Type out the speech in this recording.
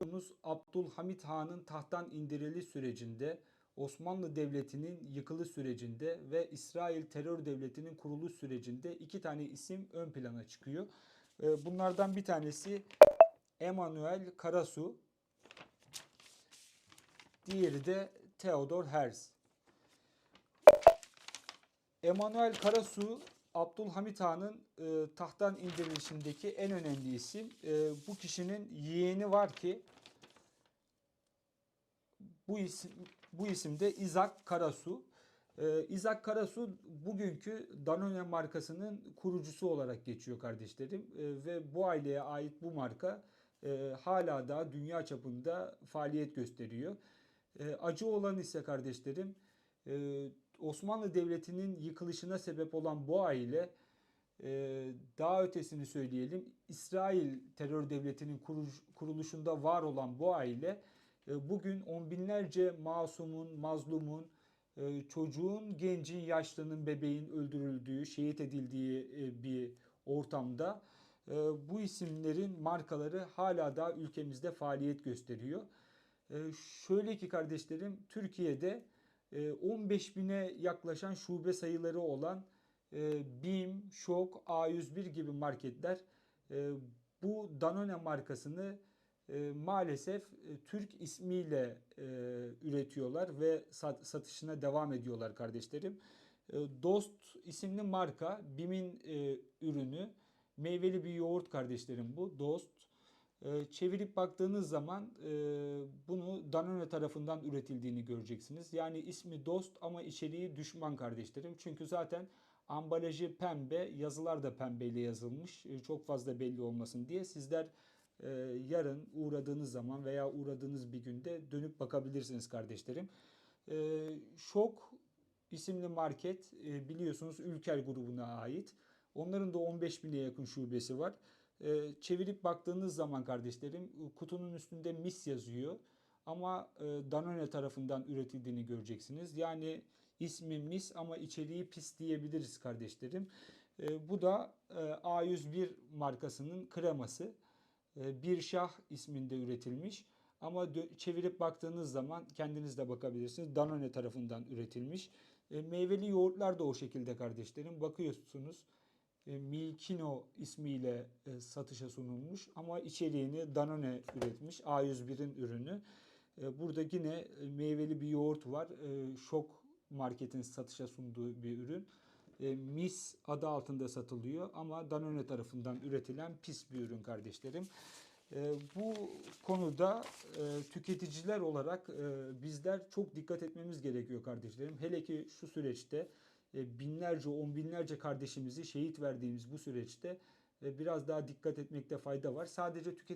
Biliyorsunuz Abdülhamit Han'ın tahttan indiriliş sürecinde, Osmanlı Devleti'nin yıkılış sürecinde ve İsrail terör devletinin kuruluş sürecinde iki tane isim ön plana çıkıyor. Ee, Bunlardan bir tanesi Emanuel Karasu, diğeri de Theodor Herzl. Emanuel Karasu Abdülhamit Han'ın e, tahttan indirilişindeki en önemli isim. E, bu kişinin yeğeni var ki bu isim bu isim de İzak Karasu. E, İzak Karasu bugünkü Danone markasının kurucusu olarak geçiyor kardeşlerim E, ve bu aileye ait bu marka e, hala da dünya çapında faaliyet gösteriyor. E, acı olan ise kardeşlerim e, Osmanlı Devleti'nin yıkılışına sebep olan bu aile e, daha ötesini söyleyelim İsrail terör devletinin kuruluşunda var olan bu aile e, bugün on binlerce masumun, mazlumun, e, çocuğun, gencin, yaşlının, bebeğin öldürüldüğü, şehit edildiği bir ortamda bu isimlerin markaları hala da ülkemizde faaliyet gösteriyor. Şöyle ki kardeşlerim Türkiye'de 15 bine yaklaşan şube sayıları olan e, BİM, ŞOK, A101 gibi marketler e, bu Danone markasını e, maalesef Türk ismiyle üretiyorlar ve sat- satışına devam ediyorlar kardeşlerim. Dost isimli marka BİM'in ürünü. Meyveli bir yoğurt kardeşlerim bu. Dost. E, çevirip baktığınız zaman e, bunu Danone tarafından üretildiğini göreceksiniz. Yani ismi Dost ama içeriği düşman kardeşlerim. Çünkü zaten ambalajı pembe, yazılar da pembeyle yazılmış. E, çok fazla belli olmasın diye sizler e, yarın uğradığınız zaman veya uğradığınız bir günde dönüp bakabilirsiniz kardeşlerim. Şok isimli market biliyorsunuz Ülker grubuna ait. Onların da 15 bine yakın şubesi var. E, çevirip baktığınız zaman kardeşlerim kutunun üstünde mis yazıyor. Ama e, Danone tarafından üretildiğini göreceksiniz. Yani ismi mis ama içeriği pis diyebiliriz kardeşlerim. E, bu da e, A101 markasının kreması. E, Bir Şah isminde üretilmiş. Ama çevirip baktığınız zaman kendiniz de bakabilirsiniz. Danone tarafından üretilmiş. E, meyveli yoğurtlar da o şekilde kardeşlerim. Bakıyorsunuz e, Milkino ismiyle e, satışa sunulmuş ama içeriğini Danone üretmiş. A101'in ürünü. E, Burada yine e, meyveli bir yoğurt var. E, Şok marketin satışa sunduğu bir ürün. E, Mis adı altında satılıyor ama Danone tarafından üretilen pis bir ürün kardeşlerim. E, Bu konuda e, tüketiciler olarak e, bizler çok dikkat etmemiz gerekiyor kardeşlerim. Hele ki şu süreçte e, binlerce, on binlerce kardeşimizi şehit verdiğimiz bu süreçte e, biraz daha dikkat etmekte fayda var. Sadece tüketici